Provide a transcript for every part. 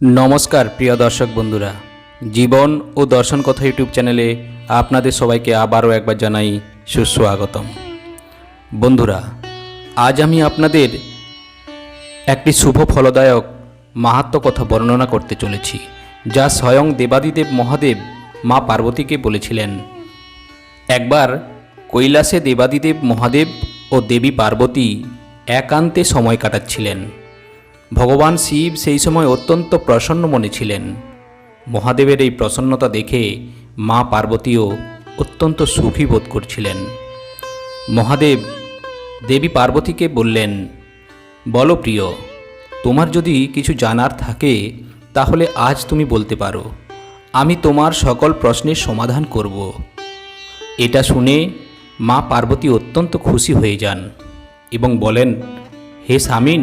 নমস্কার, প্রিয় দর্শক বন্ধুরা। জীবন ও দর্শন কথা ইউটিউব চ্যানেলে আপনাদের সবাইকে আবারও একবার জানাই সুস্বাগতম। বন্ধুরা, আজ আমি আপনাদের একটি শুভ ফলদায়ক মাহাত্ম কথা বর্ণনা করতে চলেছি, যা স্বয়ং দেবাদিদেব মহাদেব মা পার্বতীকে বলেছিলেন। একবার কৈলাসে দেবাদিদেব মহাদেব ও দেবী পার্বতী একান্তে সময় কাটাচ্ছিলেন। ভগবান শিব সেই সময় অত্যন্ত প্রসন্ন মনে ছিলেন। মহাদেবের এই প্রসন্নতা দেখে মা পার্বতীও অত্যন্ত সুখী বোধ করছিলেন। মহাদেব দেবী পার্বতীকে বললেন, বলো প্রিয়, তোমার যদি কিছু জানার থাকে তাহলে আজ তুমি বলতে পারো। আমি তোমার সকল প্রশ্নের সমাধান করব। এটা শুনে মা পার্বতী অত্যন্ত খুশি হয়ে যান এবং বলেন, হে স্বামীন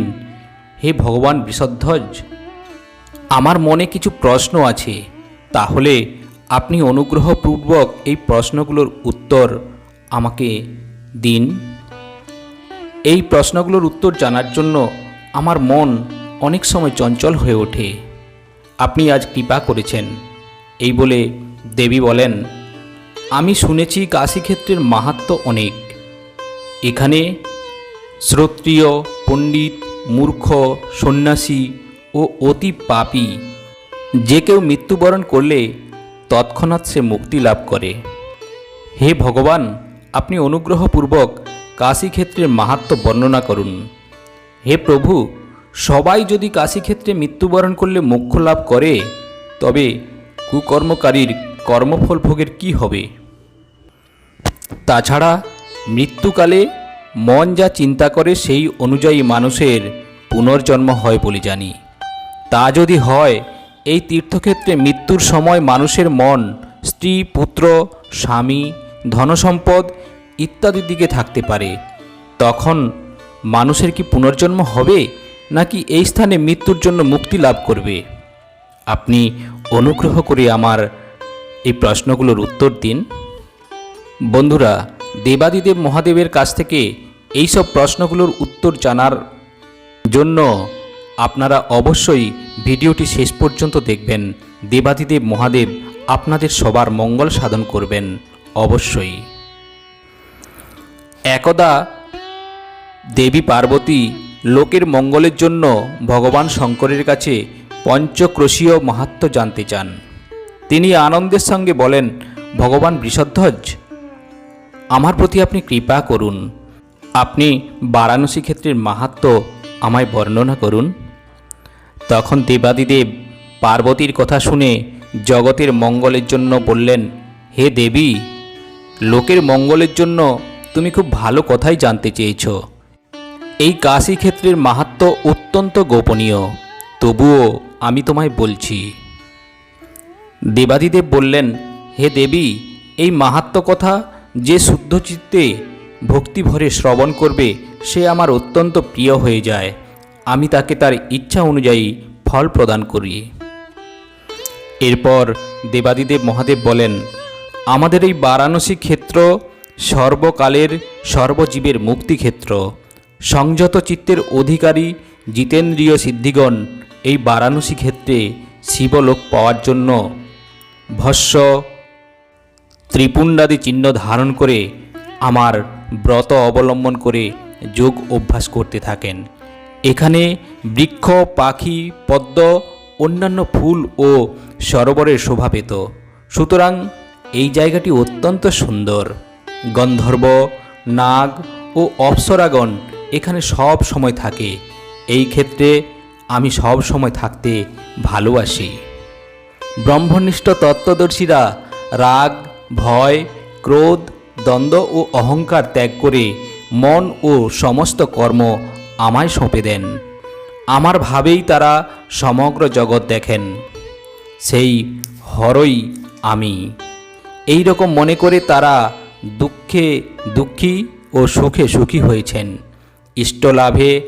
হে ভগবান বৃষধ্বজ আমার মনে কিছু প্রশ্ন আছে। তাহলে আপনি অনুগ্রহপূর্বক এই প্রশ্নগুলোর উত্তর আমাকে দিন। এই প্রশ্নগুলোর উত্তর জানার জন্য আমার মন অনেক সময় চঞ্চল হয়ে ওঠে। আপনি আজ কৃপা করেছেন। এই বলে দেবী বলেন, আমি শুনেছি কাশীক্ষেত্রের মাহাত্ম অনেক। এখানে শ্রোত্রিয়, পণ্ডিত মূর্খ, সন্ন্যাসী ও অতি পাপী। যে কেউ মৃত্যুবরণ করলে তৎক্ষণাৎ সে মুক্তি লাভ করে। হে ভগবান, আপনি অনুগ্রহপূর্বক কাশীক্ষেত্রের মাহাত্ম বর্ণনা করুন। হে প্রভু, সবাই যদি কাশীক্ষেত্রে মৃত্যুবরণ করলে মোক্ষ লাভ করে, তবে কুকর্মকারীর কর্মফল ভোগের কি হবে? তাছাড়া মৃত্যুকালে মন যা চিন্তা করে সেই অনুযায়ী মানুষের পুনর্জন্ম হয় বলে জানি। তা যদি হয়, এই তীর্থক্ষেত্রে মৃত্যুর সময় মানুষের মন, স্ত্রী, পুত্র, স্বামী, ধনসম্পদ ইত্যাদির দিকে থাকতে পারে। তখন মানুষের কি পুনর্জন্ম হবে, নাকি এই স্থানে মৃত্যুর জন্য মুক্তি লাভ করবে? আপনি অনুগ্রহ করে আমার এই প্রশ্নগুলোর উত্তর দিন। বন্ধুরা দেবাদিদেব মহাদেবের কাছ থেকে এইসব প্রশ্নগুলোর উত্তর জানার জন্য আপনারা অবশ্যই ভিডিওটি শেষ পর্যন্ত দেখবেন। দেবাদিদেব মহাদেব আপনাদের সবার মঙ্গল সাধন করবেন, অবশ্যই। একদা দেবী পার্বতী লোকের মঙ্গলের জন্য ভগবান শঙ্করের কাছে পঞ্চক্রোশীয় মাহাত্ম জানতে চান। তিনি আনন্দের সঙ্গে বলেন, ভগবান বৃষধ্বজ আমার প্রতি আপনি কৃপা করুন। আপনি বারাণসী ক্ষেত্রের মাহাত্ম আমায় বর্ণনা করুন। তখন দেবাদিদেব পার্বতীর কথা শুনে জগতের মঙ্গলের জন্য বললেন, হে দেবী, লোকের মঙ্গলের জন্য তুমি খুব ভালো কথাই জানতে চেয়েছ। এই কাশী ক্ষেত্রের মাহাত্ম অত্যন্ত গোপনীয়। তবুও আমি তোমায় বলছি। দেবাদিদেব বললেন, হে দেবী, এই মাহাত্ম কথা যে শুদ্ধ চিত্তে ভক্তিভরে শ্রবণ করবে, সে আমার অত্যন্ত প্রিয় হয়ে যায়। আমি তাকে তার ইচ্ছা অনুযায়ী ফল প্রদান করি। এরপর দেবাদিদেব মহাদেব বলেন, আমাদের এই বারাণসী ক্ষেত্র সর্বকালের সর্বজীবের মুক্তিক্ষেত্র সংযত চিত্তের অধিকারী জিতেন্দ্রীয় সিদ্ধিগণ এই বারাণসী ক্ষেত্রে শিবলোক পাওয়ার জন্য ভস্য ত্রিপুণ্ডাদি চিহ্ন ধারণ করে আমার ব্রত অবলম্বন করে যোগ অভ্যাস করতে থাকেন। এখানে বৃক্ষ, পাখি, পদ্ম, অন্যান্য ফুল ও সরোবরের শোভা পেত। সুতরাং এই জায়গাটি অত্যন্ত সুন্দর। গন্ধর্ব, নাগ ও অপ্সরাগণ এখানে সব সময় থাকে। এই ক্ষেত্রে আমি সব সময় থাকতে ভালোবাসি। ব্রহ্মনিষ্ঠ তত্ত্বদর্শীরা রাগ ভয়, ক্রোধ, দ্বন্দ্ব ও অহংকার ত্যাগ করে মন ও সমস্ত কর্ম আমায় সঁপে দেন। আমার ভাবেই তারা সমগ্র জগৎ দেখেন। সেই হরই আমি। এই রকম মনে করে তারা দুঃখে দুঃখী ও সুখে সুখী হয়েছেন। ইষ্টলাভে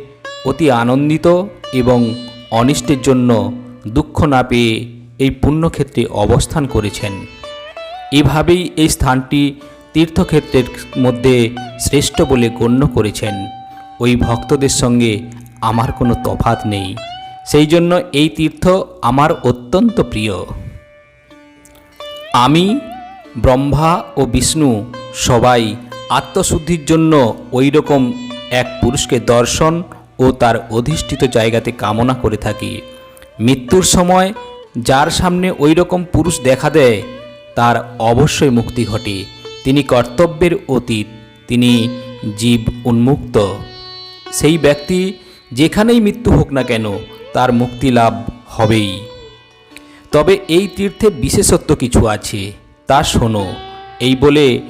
অতি আনন্দিত এবং অনিষ্টের জন্য দুঃখ না পেয়ে এই পুণ্যক্ষেত্রে অবস্থান করেছেন। এভাবেই এই স্থানটি তীর্থক্ষেত্রের মধ্যে শ্রেষ্ঠ বলে গণ্য করেছেন। ওই ভক্তদের সঙ্গে আমার কোনো তফাত নেই। সেই জন্য এই তীর্থ আমার অত্যন্ত প্রিয়। আমি, ব্রহ্মা ও বিষ্ণু সবাই আত্মশুদ্ধির জন্য ওই রকম এক পুরুষকে দর্শন ও তার অধিষ্ঠিত জায়গাতে কামনা করে থাকি। মৃত্যুর সময় যার সামনে ওই রকম পুরুষ দেখা দেয় তার অবশ্যই মুক্তি ঘটে। তিনি কর্তব্যের অতীত, তিনি জীব উন্মুক্ত। সেই ব্যক্তি যেখানেই মৃত্যু হোক না কেন, তার মুক্তি লাভ হবেই। তবে এই তীর্থে বিশেষত্ব কিছু আছে। তা শোনো, এই বলে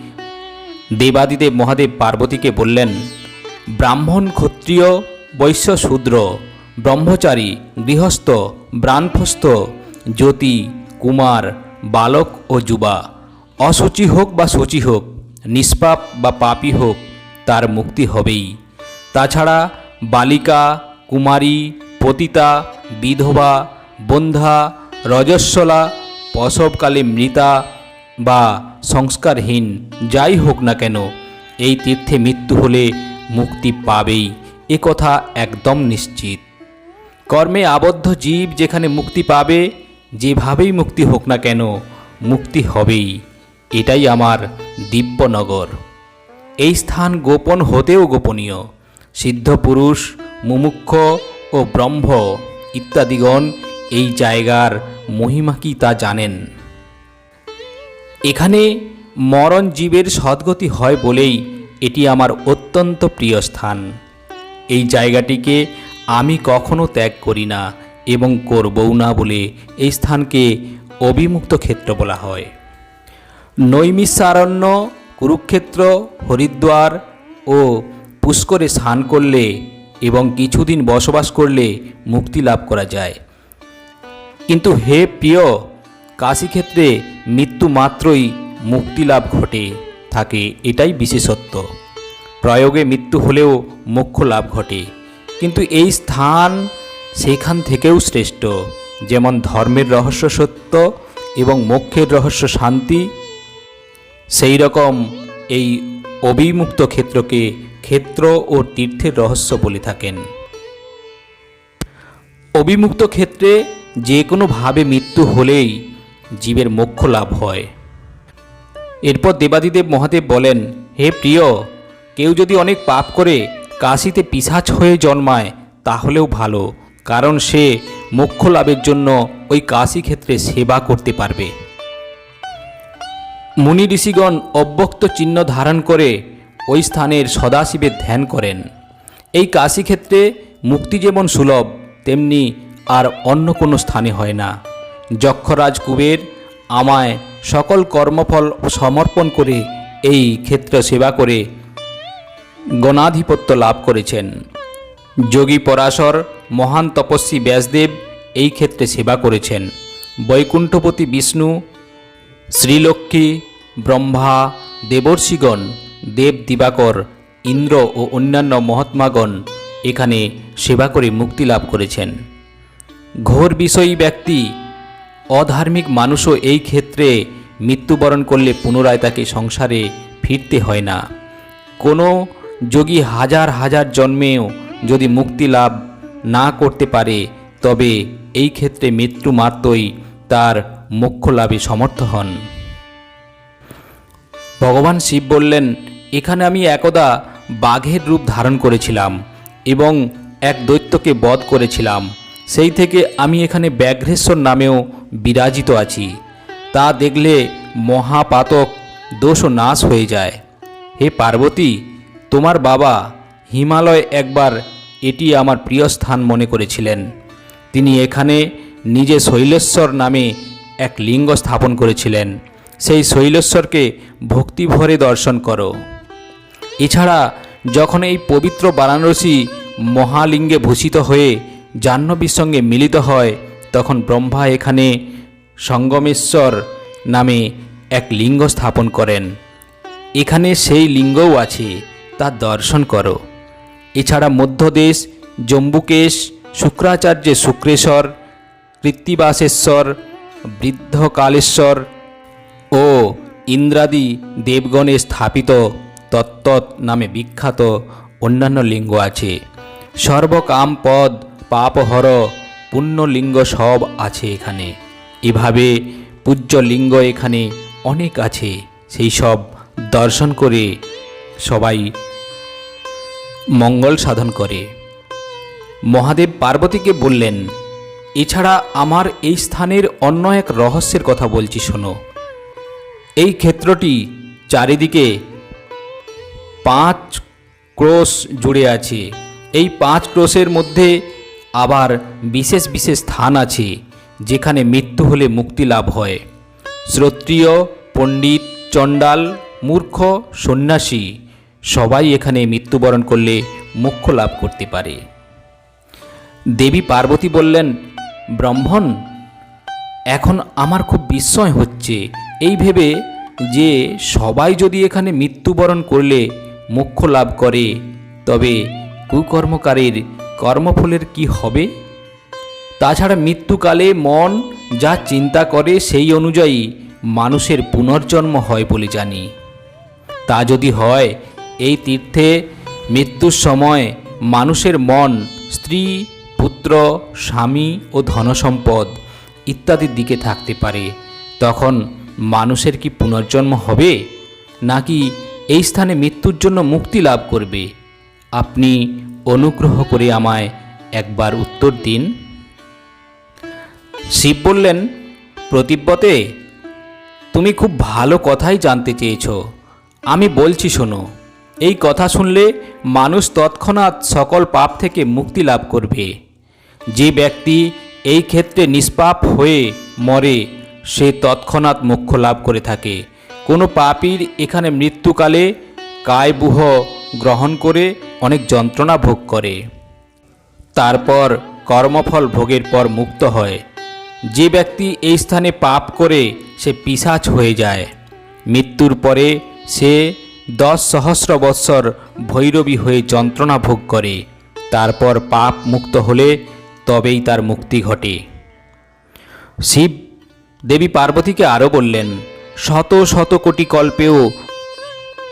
দেবাদিদেব মহাদেব পার্বতীকে বললেন, ব্রাহ্মণ ক্ষত্রিয়, বৈশ্য শূদ্র, ব্রহ্মচারী, গৃহস্থ ব্রাণফস্থ জ্যোতি, কুমার বালক ও যুবা, অসুচি হোক বা সূচি হোক, নিষ্পাপ বা পাপী হোক, তার মুক্তি হবেই। তাছাড়া বালিকা, কুমারী, পতিতা, বিধবা, বন্ধা, রজস্বলা, প্রসবকালে মৃতা বা সংস্কারহীন, যাই হোক না কেন, এই তীর্থে মৃত্যু হলে মুক্তি পাবেই, এ কথা একদম নিশ্চিত। কর্মে আবদ্ধ জীব যেখানে মুক্তি পাবে যেভাবেই মুক্তি হোক না কেন, মুক্তি হবেই। এটাই আমার দিব্যনগর। এই স্থান গোপন হতেও গোপনীয়। সিদ্ধ পুরুষ, মুমুক্ষ ও ব্রহ্ম ইত্যাদিগণ এই জায়গার মহিমা কি তা জানেন? এখানে মরণ জীবের সদ্গতি হয় বলেই এটি আমার অত্যন্ত প্রিয় স্থান। এই জায়গাটিকে আমি কখনো ত্যাগ করি না। এবং করবও না বলে এই স্থানকে অবিমুক্ত ক্ষেত্র বলা হয়। নৈমিষারণ্য, কুরুক্ষেত্র, হরিদ্বার ও পুষ্করে স্নান করলে এবং কিছুদিন বসবাস করলে মুক্তি লাভ করা যায়। কিন্তু হে প্রিয় কাশীক্ষেত্রে মৃত্যু মাত্রই মুক্তি লাভ ঘটে থাকে, এটাই বিশেষত্ব। প্রয়োগে মৃত্যু হলেও মোক্ষ লাভ ঘটে। কিন্তু এই স্থান সেখান থেকেও শ্রেষ্ঠ। যেমন ধর্মের রহস্য সত্য এবং মোক্ষের রহস্য শান্তি সেই রকম এই অবিমুক্ত ক্ষেত্রকে ক্ষেত্র ও তীর্থের রহস্য বলে থাকেন। অবিমুক্ত ক্ষেত্রে যে কোনোভাবে মৃত্যু হলেই জীবের মোক্ষ লাভ হয়। এরপর দেবাদিদেব মহাদেব বলেন, হে প্রিয়, কেউ যদি অনেক পাপ করে কাশিতে পিসাচ হয়ে জন্মায়, তাহলেও ভালো। কারণ সে মোক্ষ লাভের জন্য ওই কাশী ক্ষেত্রে সেবা করতে পারবে। মুনি ঋষিগণ অব্যক্ত চিহ্ন ধারণ করে ওই স্থানের সদাশিবের ধ্যান করেন। এই কাশী ক্ষেত্রে মুক্তি যেমন সুলভ, তেমনি আর অন্য কোনো স্থানে হয় না। যক্ষরাজ কুবের আমায় সকল কর্মফল সমর্পণ করে এই ক্ষেত্র সেবা করে গণাধিপত্য লাভ করেছেন। যোগী পরাশর মহান তপস্বী ব্যাসদেব এই ক্ষেত্রে সেবা করেছেন। বৈকুণ্ঠপতি বিষ্ণু, শ্রীলক্ষ্মী, ব্রহ্মা, দেবর্ষিগণ, দেব দিবাকর, ইন্দ্র ও অন্যান্য মহাত্মাগণ এখানে সেবা করে মুক্তি লাভ করেছেন। ঘোর বিষয়ী ব্যক্তি, অধার্মিক মানুষও এই ক্ষেত্রে মৃত্যুবরণ করলে পুনরায় তাকে সংসারে ফিরতে হয় না। কোনো যোগী হাজার হাজার জন্মেও যদি মুক্তি লাভ না করতে পারে, তবে এই ক্ষেত্রে মৃত্যু মাত্রই তার মোক্ষ লাভে সমর্থ হন। ভগবান শিব বললেন, এখানে আমি একদা বাঘের রূপ ধারণ করেছিলাম এবং এক দৈত্যকে বধ করেছিলাম। সেই থেকে আমি এখানে ব্যাঘ্রেশ্বর নামেও বিরাজিত আছি। তা দেখলে মহাপাতক দোষ ও নাশ হয়ে যায়। হে পার্বতী, তোমার বাবা হিমালয় একবার এটি আমার প্রিয় স্থান মনে করেছিলেন। তিনি এখানে নিজে শৈলেশ্বর নামে এক লিঙ্গ স্থাপন করেছিলেন। সেই শৈলেশ্বরকে ভক্তিভরে দর্শন করো। এছাড়া যখন এই পবিত্র বারাণসী মহালিঙ্গে ভূষিত হয়ে জাহ্নবীর সঙ্গে মিলিত হয়, তখন ব্রহ্মা এখানে সঙ্গমেশ্বর নামে এক লিঙ্গ স্থাপন করেন। এখানে সেই লিঙ্গও আছে, তা দর্শন করো। এছাড়া মধ্যদেশ, জম্বুকেশ শুক্রাচার্যের শুক্রেশ্বর, কৃত্তিবাসেশ্বর, বৃদ্ধকালেশ্বর ও ইন্দ্রাদি দেবগণে স্থাপিত তত্তৎ নামে বিখ্যাত অন্যান্য লিঙ্গ আছে। সর্বকাম পদ, পাপহর, পুণ্যলিঙ্গ সব আছে এখানে। এভাবে পূজ্য লিঙ্গ এখানে অনেক আছে। সেই সব দর্শন করে সবাই মঙ্গল সাধন করে। মহাদেব পার্বতীকে বললেন, এছাড়া আমার এই স্থানের অন্য এক রহস্যের কথা বলছি, শোনো। এই ক্ষেত্রটি চারিদিকে পাঁচ ক্রোশ জুড়ে আছে। এই পাঁচ ক্রোশের মধ্যে আবার বিশেষ বিশেষ স্থান আছে, যেখানে মৃত্যু হলে মুক্তি লাভ হয়। শ্রোত্রিয়, পণ্ডিত, চণ্ডাল, মূর্খ, সন্ন্যাসী সবাই এখানে মৃত্যুবরণ করলে মোক্ষ লাভ করতে পারে। দেবী পার্বতী বললেন, ব্রহ্মণ, এখন আমার খুব বিস্ময় হচ্ছে। এই ভেবে যে সবাই যদি এখানে মৃত্যুবরণ করলে মোক্ষ লাভ করে, তবে কুকর্মকারীর কর্মফলের কি হবে? তাছাড়া মৃত্যুকালে মন যা চিন্তা করে সেই অনুযায়ী মানুষের পুনর্জন্ম হয় বলে জানি। তা যদি হয় এই তীর্থে মৃত্যুর সময় মানুষের মন, স্ত্রী, পুত্র, স্বামী ও ধনসম্পদ ইত্যাদির দিকে থাকতে পারে। তখন মানুষের কি পুনর্জন্ম হবে? নাকি এই স্থানে মৃত্যুর জন্য মুক্তি লাভ করবে? আপনি অনুগ্রহ করে আমায় একবার উত্তর দিন। শিব বললেন প্রতিব্যতে তুমি খুব ভালো কথাই জানতে চেয়েছ। আমি বলছি শোনো এই কথা শুনলে মানুষ তৎক্ষণাৎ সকল পাপ থেকে মুক্তি লাভ করবে। যে ব্যক্তি এই ক্ষেত্রে নিষ্পাপ হয়ে মরে, সে তৎক্ষণাৎ মোক্ষ লাভ করে থাকে। কোনো পাপীর এখানে মৃত্যুকালে কায়বুহ গ্রহণ করে অনেক যন্ত্রণা ভোগ করে। তারপর কর্মফল ভোগের পর মুক্ত হয়। যে ব্যক্তি এই স্থানে পাপ করে, সে পিসাচ হয়ে যায়। মৃত্যুর পরে সে দশ সহস্র বৎসর ভৈরবী হয়ে যন্ত্রণা ভোগ করে। তারপর পাপ মুক্ত হলে তবেই তার মুক্তি ঘটে। শিব দেবী পার্বতীকে আরও বললেন, শত শত কোটি কল্পেও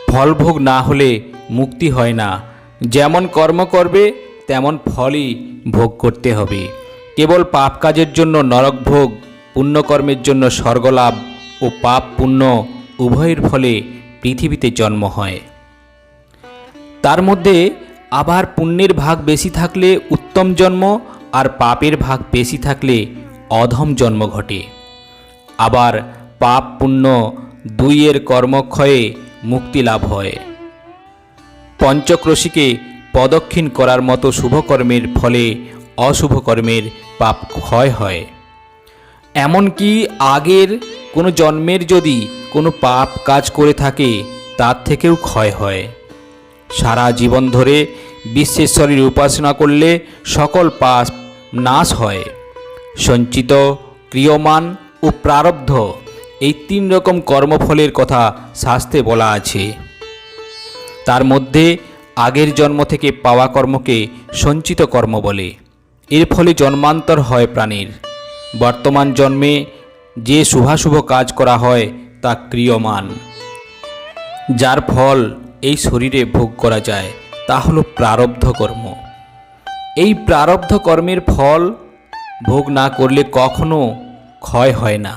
ফলভোগ না হলে মুক্তি হয় না। যেমন কর্ম করবে, তেমন ফলই ভোগ করতে হবে। কেবল পাপ কাজের জন্য নরক ভোগ, পুণ্যকর্মের জন্য স্বর্গলাভ ও পাপ পুণ্য উভয়ের ফলে পৃথিবীতে জন্ম হয়। তার মধ্যে আবার পুণ্যের ভাগ বেশি থাকলে উত্তম জন্ম আর পাপের ভাগ বেশি থাকলে অধম জন্ম ঘটে। আবার পাপ পুণ্য দুইয়ের কর্মক্ষয়ে মুক্তি লাভ হয়। পঞ্চক্রোশীকে প্রদক্ষিণ করার মতো শুভকর্মের ফলে অশুভ কর্মের পাপ ক্ষয় হয়। এমনকি আগের কোনো জন্মের যদি কোনো পাপ কাজ করে থাকে, তার থেকেও ক্ষয় হয়। সারা জীবন ধরে বিশ্বেশ্বরীর উপাসনা করলে সকল পাপ নাশ হয়। সঞ্চিত, ক্রিয়মান ও প্রারব্ধ এই তিন রকম কর্মফলের কথা শাস্তে বলা আছে। তার মধ্যে আগের জন্ম থেকে পাওয়া কর্মকে সঞ্চিত কর্ম বলে। এর ফলে জন্মান্তর হয় প্রাণীর। বর্তমান জন্মে যে শুভাশুভ কাজ করা হয় তা ক্রিয়মান। যার ফল এই শরীরে ভোগ করা যায়, তা হলো প্রারব্ধ কর্ম। এই প্রারব্ধ কর্মের ফল ভোগ না করলে কখনো ক্ষয় হয় না।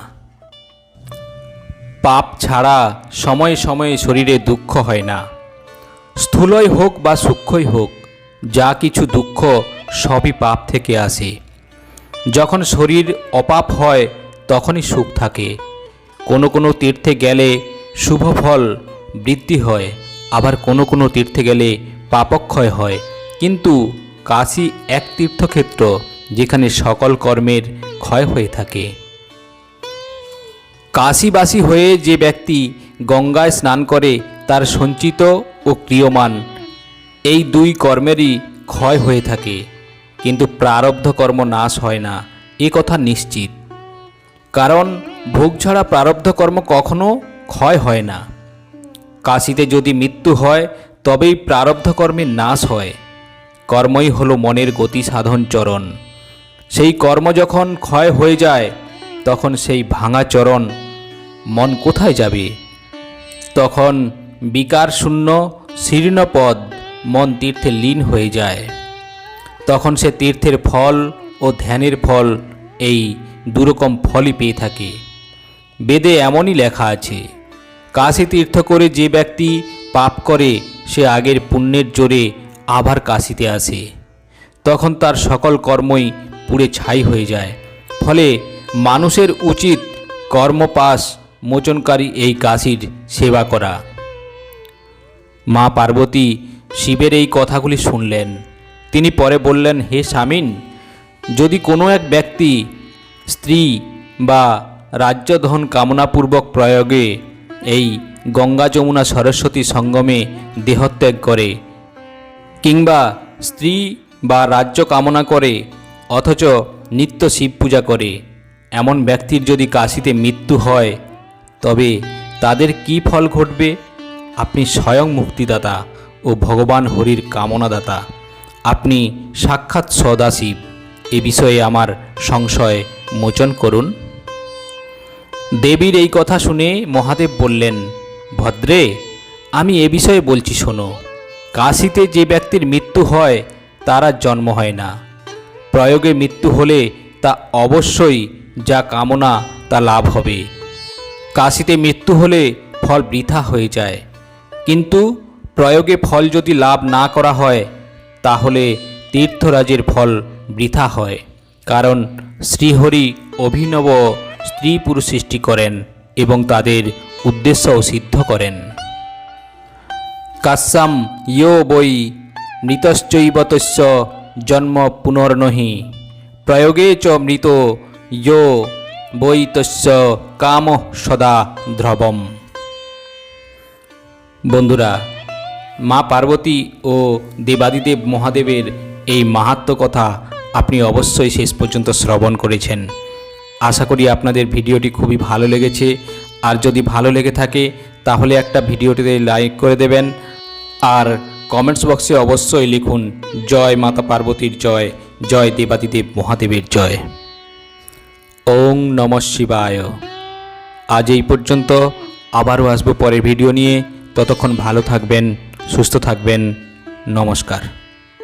পাপ ছাড়া সময়ে সময়ে শরীরে দুঃখ হয় না। স্থূলই হোক বা সূক্ষ্মই হোক, যা কিছু দুঃখ সবই পাপ থেকে আসে। যখন শরীর অপাপ হয়, তখনই সুখ থাকে। কোনো কোনো তীর্থে গেলে শুভ ফল বৃদ্ধি হয়, আবার কোনো কোনো তীর্থে গেলে পাপক্ষয় হয়। কিন্তু কাশী এক তীর্থক্ষেত্র যেখানে সকল কর্মের ক্ষয় হয়ে থাকে। কাশীবাসী হয়ে যে ব্যক্তি গঙ্গায় স্নান করে তার সঞ্চিত ও ক্রিয়মান, এই দুই কর্মেরই ক্ষয় হয়ে থাকে। কিন্তু প্রারব্ধ কর্ম নাশ হয় না, এ কথা নিশ্চিত। কারণ ভোগ ছাড়া প্রারব্ধ কর্ম কখনো ক্ষয় হয় না। কাশিতে যদি মৃত্যু হয়, তবেই প্রারব্ধ কর্মের নাশ হয়। কর্মই হলো মনের গতি সাধন চরণ। সেই কর্ম যখন ক্ষয় হয়ে যায়, তখন সেই ভাঙা চরণ মন কোথায় যাবে? তখন বিকার শূন্য শীর্ণপদ মন তীর্থে লীন হয়ে যায়। তখন সে তীর্থের ফল ও ধ্যানের ফল এই দুরকম ফলই পেয়ে থাকে। বেদে এমনই লেখা আছে, কাশী তীর্থ করে যে ব্যক্তি পাপ করে, সে আগের পুণ্যের জোরে আবার কাশিতে আসে। তখন তার সকল কর্মই পুড়ে ছাই হয়ে যায়। ফলে মানুষের উচিত কর্মপাস মোচনকারী এই কাশির সেবা করা। মা পার্বতী শিবের এই কথাগুলি শুনলেন। তিনি পরে বললেন, হে স্বামীন, যদি কোনো এক ব্যক্তি স্ত্রী বা রাজ্যধন কামনাপূর্বক প্রয়োগে এই গঙ্গা যমুনা সরস্বতী সঙ্গমে দেহত্যাগ করে কিংবা স্ত্রী বা রাজ্য কামনা করে অথচ নিত্য শিব পূজা করে। এমন ব্যক্তির যদি কাশিতে মৃত্যু হয়, তবে তাদের কি ফল ঘটবে? আপনি স্বয়ং মুক্তিদাতা ও ভগবান হরির কামনাদাতা। আপনি সাক্ষাৎ সদাশিব। এ বিষয়ে আমার সংশয় মোচন করুন। দেবীর এই কথা শুনে মহাদেব বললেন, ভদ্রে, আমি এ বিষয়ে বলছি শোনো। কাশিতে যে ব্যক্তির মৃত্যু হয়, তার আর জন্ম হয় না। প্রয়োগে মৃত্যু হলে তা অবশ্যই যা কামনা, তা লাভ হবে। কাশিতে মৃত্যু হলে ফল বৃথা হয়ে যায়। কিন্তু প্রয়োগে ফল যদি লাভ না করা হয়, তাহলে তীর্থরাজের ফল বৃথা হয়। কারণ শ্রীহরি অভিনব স্ত্রী পুরুষ সৃষ্টি করেন এবং তাদের উদ্দেশ্যও সিদ্ধ করেন। কাশ্যাম ইয়ো বৈ মৃতশ্চৈবতস্য জন্ম পুনর্নহি। প্রয়োগে চ মৃত ইয়ো বৈ তস্য কাম সদা ধ্রবম বন্ধুরা, মা পার্বতী ও দেবাদিদেব মহাদেবের এই মাহাত্ম কথা আপনি অবশ্যই শেষ পর্যন্ত শ্রবণ করেছেন। আশা করি আপনাদের ভিডিওটি খুবই ভালো লেগেছে। আর যদি ভালো লেগে থাকে, তাহলে একটা ভিডিওটিতে লাইক করে দেবেন। আর কমেন্টস বক্সে অবশ্যই লিখুন, জয় মাতা পার্বতীর জয় জয় দেবাদিদেব মহাদেবের জয়। ওং নম শিবায়। আজ এই পর্যন্ত, আবারও আসব পরের ভিডিও নিয়ে। ততক্ষণ ভালো থাকবেন, সুস্থ থাকবেন। নমস্কার।